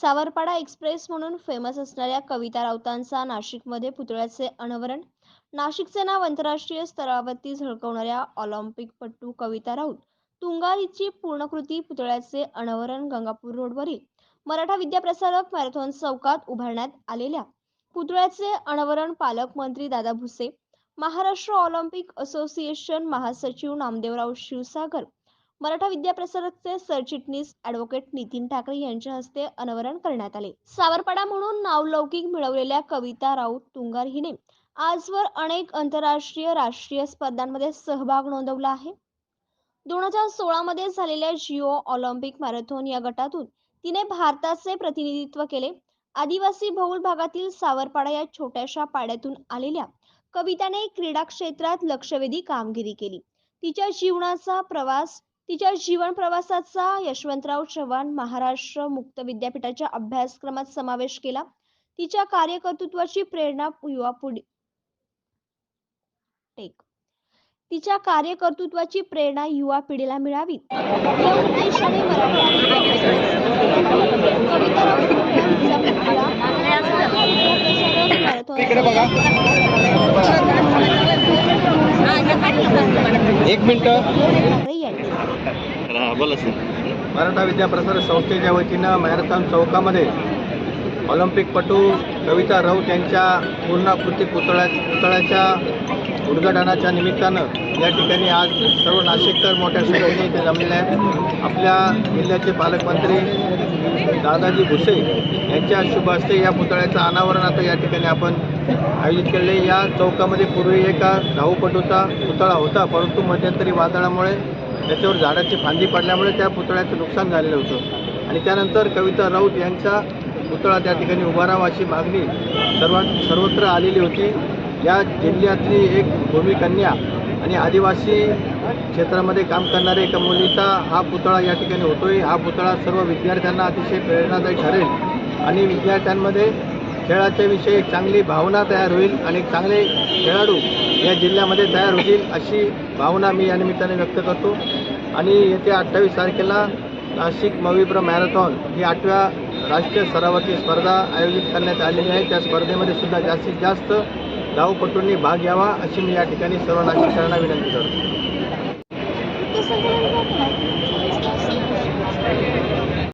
Savarpada express म्हणून famous असणाऱ्या कविता राऊतांचा नाशिकमध्ये पुतळ्याचे अनावरण. नाशिकचे नाव आंतरराष्ट्रीय स्तरावरती झळकवणाऱ्या ऑलिम्पिकपटू कविता राऊत. तुंगारीची पूर्णकृती पुतळ्याचे अनावरण गंगापूर रोडवरील. मराठा विद्याप्रसारक मॅरेथॉन चौकात उभारण्यात आलेल्या पुतळ्याचे अनावरण पालकमंत्री दादा भुसे महाराष्ट्र ऑलिम्पिक असोसिएशन महासचिव नामदेवराव शिवसागर मराठा विद्याप्रसारकचे सरचिटणीस ॲडव्होकेट नितीन ठाकरे यांच्या हस्ते अनावरण करण्यात आले. सावरपाडा म्हणून नावलौकिक मिळवलेल्या कविता राऊत तुंगार हिने आजवर अनेक आंतरराष्ट्रीय राष्ट्रीय स्पर्धांमध्ये सहभाग नोंदवला आहे. दोन हजार सोळामध्ये झालेल्या जिओ ऑलिम्पिक मॅरेथॉन या गटातून तिने भारताचे प्रतिनिधित्व केले. आदिवासी बहुल भागातील सावरपाडा या छोट्याशा पाड्यातून आलेल्या कविताने क्रीडा क्षेत्रात लक्षवेधी कामगिरी केली. तिच्या जीवनाचा प्रवास तिच्या जीवन प्रवासाचा यशवंतराव चव्हाण महाराष्ट्र मुक्त विद्यापीठाच्या अभ्यासक्रमात समावेश केला. तिच्या कार्यकर्तृत्वाची प्रेरणा युवा पुढे टेक. तिच्या कार्यकर्तृत्वाची प्रेरणा युवा पिढीला मिळावी. या उद्देशाने एक मिनिटं. बोला सर. मराठा विद्याप्रसार संस्थेच्या वतीनं मॅरेथॉन चौकामध्ये ऑलिम्पिकपटू कविता राऊत यांच्या पूर्णाकृती पुतळ्या पुतळ्याच्या उद्घाटनाच्या निमित्तानं या ठिकाणी आज सर्व नाशिककर मोठ्या संख्येने इथे जमलेले आहेत. आपल्या जिल्ह्याचे पालकमंत्री दादाजी भुसे यांच्या शुभ हस्ते या पुतळ्याचं अनावरण आता या ठिकाणी आपण आयोजित केले या चौकामध्ये पूर्वी एका धावपटूचा पुतळा होता परंतु मध्यंतरी वादळामुळे त्याच्यावर झाडाची फांदी पडल्यामुळे त्या पुतळ्याचं नुकसान झालेलं होतं. आणि त्यानंतर कविता राऊत यांचा पुतळा त्या ठिकाणी उभारावा अशी मागणी सर्वां सर्वत्र आलेली होती. या जिल्ह्यातली एक भूमिकन्या आणि आदिवासी क्षेत्रामध्ये काम करणाऱ्या एका मुलीचा हा पुतळा या ठिकाणी होतोय. हा पुतळा सर्व विद्यार्थ्यांना अतिशय प्रेरणादायी ठरेल आणि विद्यार्थ्यांमध्ये खेळाच्या विषयी एक चांगली भावना तयार होईल आणि चांगले खेळाडू या जिल्ह्यामध्ये तयार होतील अशी भावना मी या निमित्ताने व्यक्त करतो. आणि येत्या अठ्ठावीस तारखेला नाशिक मविप्र मॅरेथॉन ही आठव्या राष्ट्रीय स्तरावरची स्पर्धा आयोजित करण्यात आलेली आहे. त्या स्पर्धेमध्ये सुद्धा जास्तीत जास्त धावपटूंनी भाग घ्यावा अशी मी या ठिकाणी सर्व नाशिककरांना विनंती करतो.